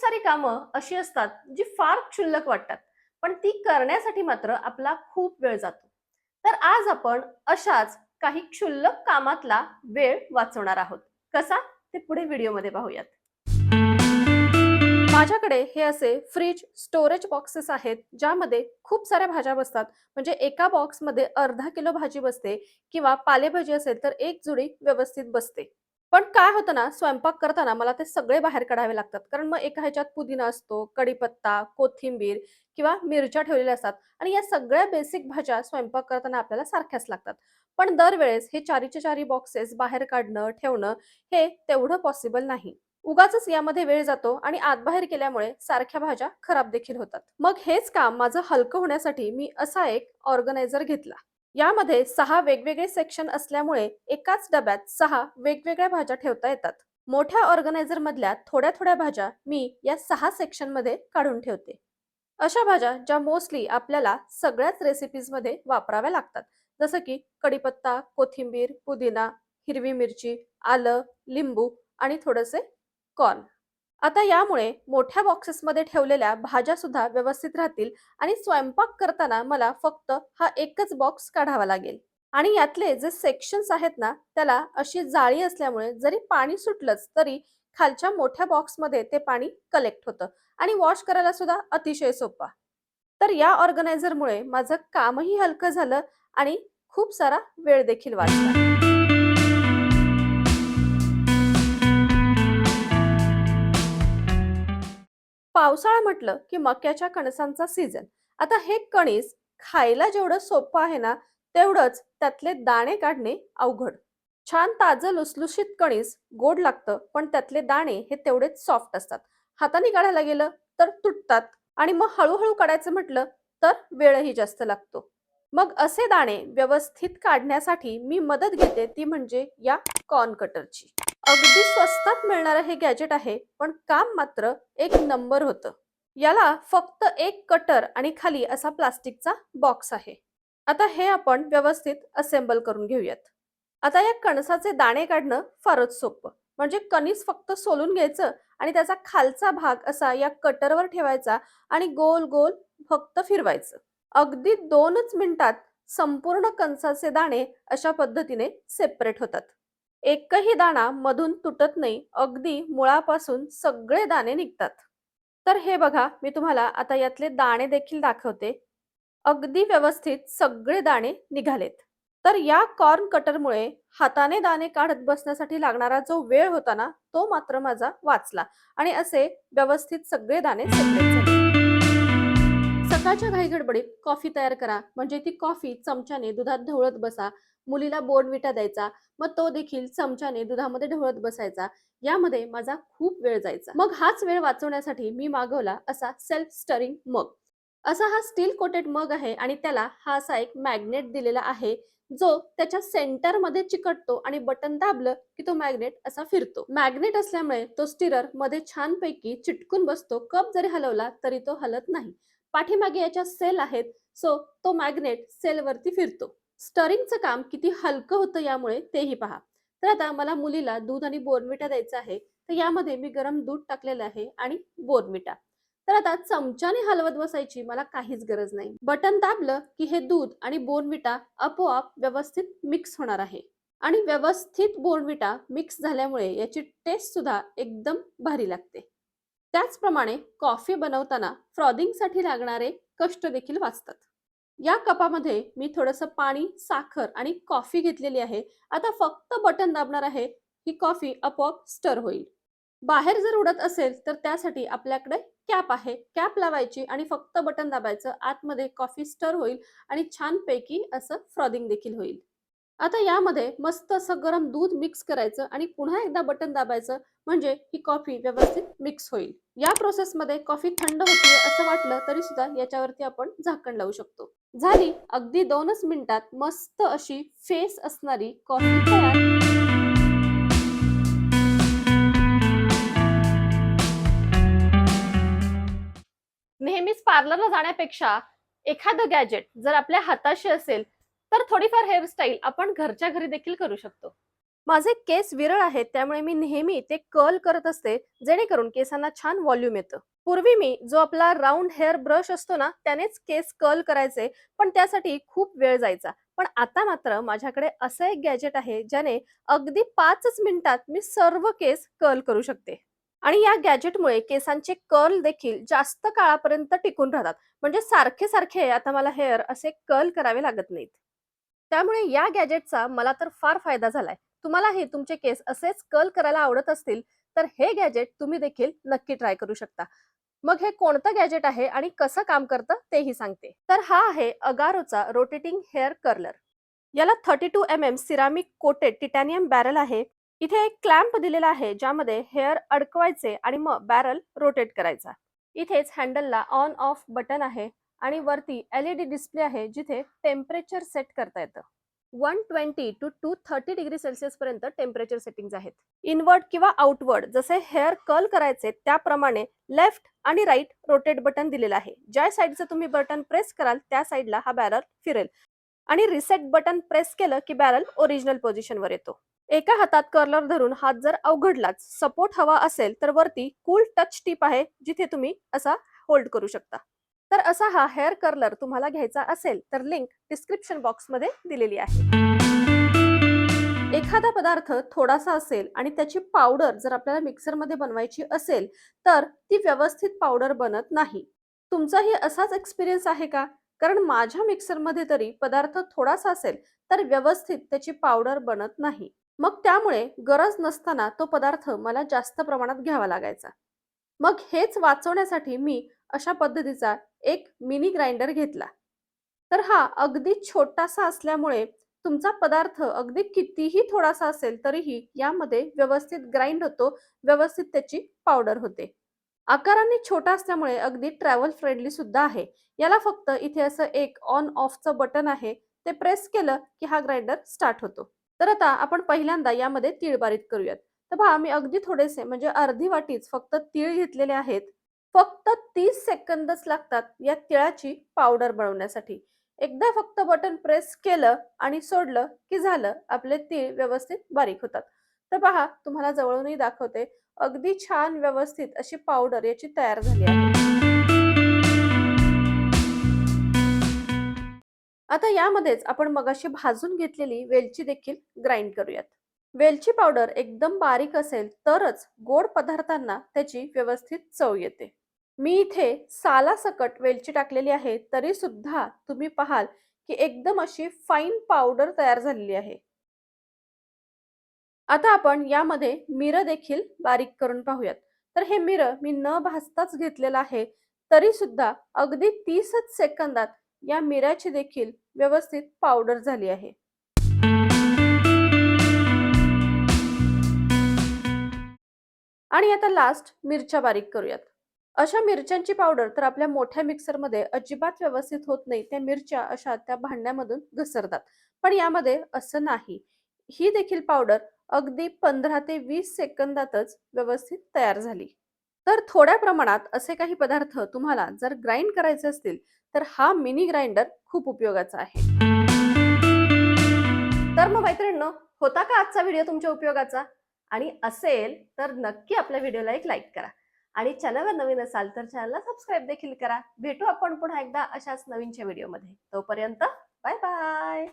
सारी कामं अशी असतात जी फार क्षुल्लक वाटतात पण ती करण्यासाठी मात्र आपला खूप वेळ जातो. तर आज आपण अशाच काही क्षुल्लक कामातला वेळ वाचवणार आहोत. कसा? ते पुढे व्हिडिओमध्ये पाहूयात. माझ्याकडे हे असे फ्रीज स्टोरेज बॉक्सेस आहेत ज्यामध्ये खूप साऱ्या भाज्या बसतात. म्हणजे एका बॉक्समध्ये अर्धा किलो भाजी बसते किंवा पालेभाजी असेल तर एक जुडी व्यवस्थित बसते. पण काय होतं ना स्वयंपाक करताना मला ते सगळे बाहेर काढावे लागतात. कारण मग एका ह्याच्यात पुदिना असतो कढीपत्ता कोथिंबीर किंवा मिरच्या ठेवलेल्या असतात आणि या सगळ्या बेसिक भाज्या स्वयंपाक करताना आपल्याला सारख्याच लागतात. पण दरवेळेस हे चारीचे चारी बॉक्सेस बाहेर काढणं ठेवणं हे तेवढं पॉसिबल नाही. उगाच यामध्ये वेळ जातो आणि आतबाहेर केल्यामुळे सारख्या भाज्या खराब देखील होतात. मग हेच काम माझं हलकं होण्यासाठी मी असा एक ऑर्गनायझर घेतला. यामध्ये सहा वेगवेगळे सेक्शन असल्यामुळे एकाच डब्यात सहा वेगवेगळ्या भाज्या ठेवता येतात. मोठ्या ऑर्गनायझर मधल्या थोड्या थोड्या भाज्या मी या सहा सेक्शनमध्ये काढून ठेवते. अशा भाज्या ज्या मोस्टली आपल्याला सगळ्याच रेसिपीजमध्ये वापराव्या लागतात. जसं की कढीपत्ता कोथिंबीर पुदिना हिरवी मिरची आलं लिंबू आणि थोडेसे कॉर्न आता यामुळे मोठ्या बॉक्सेसमध्ये ठेवलेल्या भाज्या सुद्धा व्यवस्थित राहतील आणि स्वयंपाक करताना मला फक्त हा एकच बॉक्स काढावा लागेल. आणि यातले जे सेक्शन्स आहेत ना त्याला अशी जाळी असल्यामुळे जरी पाणी सुटलंच तरी खालच्या मोठ्या बॉक्समध्ये ते पाणी कलेक्ट होतं आणि वॉश करायला सुद्धा अतिशय सोपा. तर या ऑर्गनायझरमुळे माझं कामही हलकं झालं आणि खूप सारा वेळ देखील वाचला. पावसाळा म्हटलं की मक्याच्या कणसांचा सीझन आता हे कणीस खायला जेवढं सोपं आहे ना तेवढंच त्यातले दाणे काढणे अवघड. छान ताजं लुसलुशीत कणीस गोड लागतं पण त्यातले दाणे हे तेवढेच सॉफ्ट असतात. हाताने काढायला गेलं तर तुटतात आणि मग हळूहळू काढायचं म्हटलं तर वेळही जास्त लागतो. मग असे दाणे व्यवस्थित काढण्यासाठी मी मदत घेते ती म्हणजे या कॉर्न कटरची अगदी स्वस्तात मिळणारं हे गॅजेट आहे पण काम मात्र एक नंबर होतं. याला फक्त एक कटर आणि खाली असा प्लास्टिकचा बॉक्स आहे. आता हे आपण व्यवस्थित असेंबल करून घेऊयात. आता या कणसाचे दाणे काढणं फारच सोपं. म्हणजे कणीस फक्त सोलून घ्यायचं आणि त्याचा खालचा भाग असा या कटरवर ठेवायचा आणि गोल गोल फक्त फिरवायचं. अगदी दोनच मिनिटात संपूर्ण कणसाचे दाणे अशा पद्धतीने सेपरेट होतात. एकही दाणा मधून तुटत नाही अगदी मुळापासून सगळे दाणे निघतात. तर हे बघा मी तुम्हाला आता यातले दाणे देखील दाखवते. अगदी व्यवस्थित सगळे दाणे निघालेत. तर या कॉर्न कटरमुळे हाताने दाणे काढत बसण्यासाठी लागणारा जो वेळ होता ना तो मात्र माझा वाचला आणि असे व्यवस्थित सगळे दाणे सेपरेट सकाळच्या घाईगडबडीत कॉफी तयार करा. म्हणजे ती कॉफी चमच्याने दुधात ढवळत बसा. मुलीला बोर्नविटा द्यायचा. मग तो देखील चमच्याने दुधामध्ये ढवळत बसायचा. यामध्ये माझा खूप वेळ जायचा. मग हाच वेळ वाचवण्यासाठी मी मागवला असा सेल्फ स्टरिंग मग असा हा स्टील कोटेड मग आहे आणि त्याला हा असा एक मॅग्नेट दिलेला आहे जो त्याच्या सेंटरमध्ये चिकटतो आणि बटन दाबलं की तो मॅग्नेट असा फिरतो. मॅग्नेट असल्यामुळे तो स्टिररमध्ये छानपैकी चिटकून बसतो. कप जरी हलवला तरी तो हलत नाही. पाठीमागे याच्या सेल आहेत. सो तो मॅग्नेट सेलवरती फिरतो. स्टरिंगचं काम किती हलकं होतं यामुळे तेही पहा. तर आता मला मुलीला दूध आणि बोर्नविटा द्यायचं आहे. तर यामध्ये मी गरम दूध टाकलेलं आहे आणि बोर्नविटा. तर आता चमच्याने हलवत बसायची मला काहीच गरज नाही. बटन दाबलं की हे दूध आणि बोर्नविटा आपोआप व्यवस्थित मिक्स होणार आहे. आणि व्यवस्थित बोर्नविटा मिक्स झाल्यामुळे याची टेस्ट सुद्धा एकदम भारी लागते. त्याचप्रमाणे कॉफी बनवताना फ्रॉदिंगसाठी लागणारे कष्ट देखील वाचतात. या कपामध्ये मी थोडंसं पाणी साखर आणि कॉफी घेतलेली आहे. आता फक्त बटन दाबणार आहे ही कॉफी आपोआप स्टर होईल. बाहेर जर उडत असेल तर त्यासाठी आपल्याकडे कॅप आहे. कॅप लावायची आणि फक्त बटन दाबायचं आतमध्ये कॉफी स्टर होईल आणि छानपैकी असं फ्रॉदिंग देखील होईल. आता यामध्ये मस्त असं गरम दूध मिक्स करायचं आणि पुन्हा एकदा बटन दाबायचं म्हणजे ही कॉफी व्यवस्थित मिक्स होईल. या प्रोसेसमध्ये कॉफी थंड होते असं वाटलं तरी सुद्धा याच्यावरती आपण झाकण लावू शकतो. झाली अगदी दोनच मिनिटात मस्त अशी फेस असणारी कॉफी तयार. नेहमीच पार्लरला जाण्यापेक्षा एखादं गॅजेट जर आपल्या हाताशी असेल तर थोडीफार हेअरस्टाईल आपण घरच्या घरी देखील करू शकतो. माझे केस विरळ आहेत त्यामुळे मी नेहमी ते कर्ल करत असते जेणेकरून केसांना छान व्हॉल्यूम येतं. पूर्वी मी जो आपला राऊंड हेअर ब्रश असतो ना त्यानेच केस कर्ल करायचे पण त्यासाठी खूप वेळ जायचा. पण आता मात्र माझ्याकडे असं एक गॅजेट आहे ज्याने अगदी पाचच मिनिटात मी सर्व केस कर्ल करू शकते. आणि या गॅजेटमुळे केसांचे कर्ल देखील जास्त काळापर्यंत टिकून राहतात. म्हणजे सारखे सारखे आता मला हेअर असे कर्ल करावे लागत नाहीत. त्यामुळे या गॅजेटचा मला तर फार फायदा झालाय. तुम्हालाही तुमचे केस असेच कर्ल करायला आवडत असतील तर हे गॅजेट तुम्ही देखील नक्की ट्राय करू शकता. मग हे कोणतं गॅजेट आहे आणि कसं काम करतं तेही सांगते. तर हा आहे अगारोचा रोटेटिंग हेअर कर्लर याला thirty two M M ceramic coated titanium barrel आहे. इथे एक क्लॅम्प दिलेला आहे ज्यामध्ये हेअर अडकवायचे आणि मग बॅरल रोटेट करायचा. इथेच हँडलला ऑन ऑफ बटन आहे. आणि वरती एलईडी डिस्प्ले आहे जिथे टेम्परेचर सेट करता येतं. One twenty to two thirty degree Celsius पर्यंत टेम्परेचर सेटिंग्ज आहेत. इनवर्ड किंवा आउटवर्ड जसे हेअर कर्ल करायचे त्याप्रमाणे लेफ्ट आणि राईट रोटेट बटन दिलेलं आहे. ज्या साईडचं तुम्ही बटन प्रेस कराल त्या साईडला हा बॅरल फिरेल. आणि रिसेट बटन प्रेस केलं की बॅरल ओरिजिनल पोझिशनवर येतो. एका हातात कर्लर धरून हात जर अवघडलाच सपोर्ट हवा असेल तर वरती कूल टच टीप आहे जिथे तुम्ही असा होल्ड करू शकता. तर असा हा हेअर कर्लर तुम्हाला घ्यायचा असेल तर लिंक डिस्क्रिप्शन बॉक्समध्ये दिलेली आहे. एखादा पदार्थ थोडासा असेल आणि त्याची पावडर जर आपल्याला मिक्सरमध्ये बनवायची असेल तर ती व्यवस्थित पावडर बनत नाही. तुमचाही असाच एक्सपिरियन्स आहे का? कारण माझ्या मिक्सरमध्ये तरी पदार्थ थोडासा असेल तर व्यवस्थित त्याची पावडर बनत नाही. मग त्यामुळे गरज नसताना तो पदार्थ मला जास्त प्रमाणात घ्यावा लागायचा. मग हेच वाचवण्यासाठी मी अशा पद्धतीचा एक मिनी ग्राइंडर घेतला. तर हा अगदी छोटासा असल्यामुळे तुमचा पदार्थ अगदी कितीही थोडासा असेल तरीही यामध्ये व्यवस्थित ग्राइंड होतो व्यवस्थित त्याची पावडर होते. आकाराने छोटा असल्यामुळे अगदी ट्रॅव्हल फ्रेंडली सुद्धा आहे. याला फक्त इथे असं एक ऑन ऑफचं बटन आहे ते प्रेस केलं की हा ग्राइंडर स्टार्ट होतो. तर आता आपण पहिल्यांदा यामध्ये तीळ बारीक करूयात. तर पहा मी अगदी थोडेसे म्हणजे अर्धी वाटीच फक्त तीळ घेतलेले आहेत. फक्त तीस सेकंदच लागतात या तिळाची पावडर बनवण्यासाठी. एकदा फक्त बटन प्रेस केलं आणि सोडलं की झालं आपले तीळ व्यवस्थित बारीक होतात. तर पहा तुम्हाला जवळूनही दाखवते अगदी छान व्यवस्थित अशी पावडर याची तयार झाली आहे. आता यामध्येच आपण मगाशी भाजून घेतलेली वेलची देखील ग्राइंड करूयात. वेलची पावडर एकदम बारीक असेल तरच गोड पदार्थांना त्याची व्यवस्थित चव येते. मी इथे सालासकट वेलची टाकलेली आहे तरी सुद्धा तुम्ही पाहाल की एकदम अशी फाईन पावडर तयार झालेली आहे. आता आपण यामध्ये मिरं देखील बारीक करून पाहूयात. तर हे मिरं मी न भाजताच घेतलेलं आहे तरी सुद्धा अगदी तीसच सेकंदात या मिऱ्याची देखील व्यवस्थित पावडर झाली आहे. आणि आता लास्ट मिरच्या बारीक करूयात. अशा मिरच्यांची पावडर तर आपल्या मोठ्या मिक्सरमध्ये अजिबात व्यवस्थित होत नाही. त्या मिरच्या अशा त्या भांड्यामधून घसरतात. पण यामध्ये असं नाही. ही देखील पावडर अगदी पंधरा ते वीस सेकंदातच व्यवस्थित तयार झाली. तर थोड्या प्रमाणात असे काही पदार्थ तुम्हाला जर ग्राइंड करायचे असतील तर हा मिनी ग्राइंडर खूप उपयोगाचा आहे. तर मग मैत्रिणींनो होता का आजचा व्हिडिओ तुमच्या उपयोगाचा? आणि असेल तर नक्की आपल्या व्हिडिओला एक लाईक करा. आणि चॅनलवर नवीन असाल तर चॅनलला सबस्क्राईब देखील करा. भेटू आपण पुन्हा एकदा अशाच नवीनच्या व्हिडिओमध्ये. तोपर्यंत बाय बाय.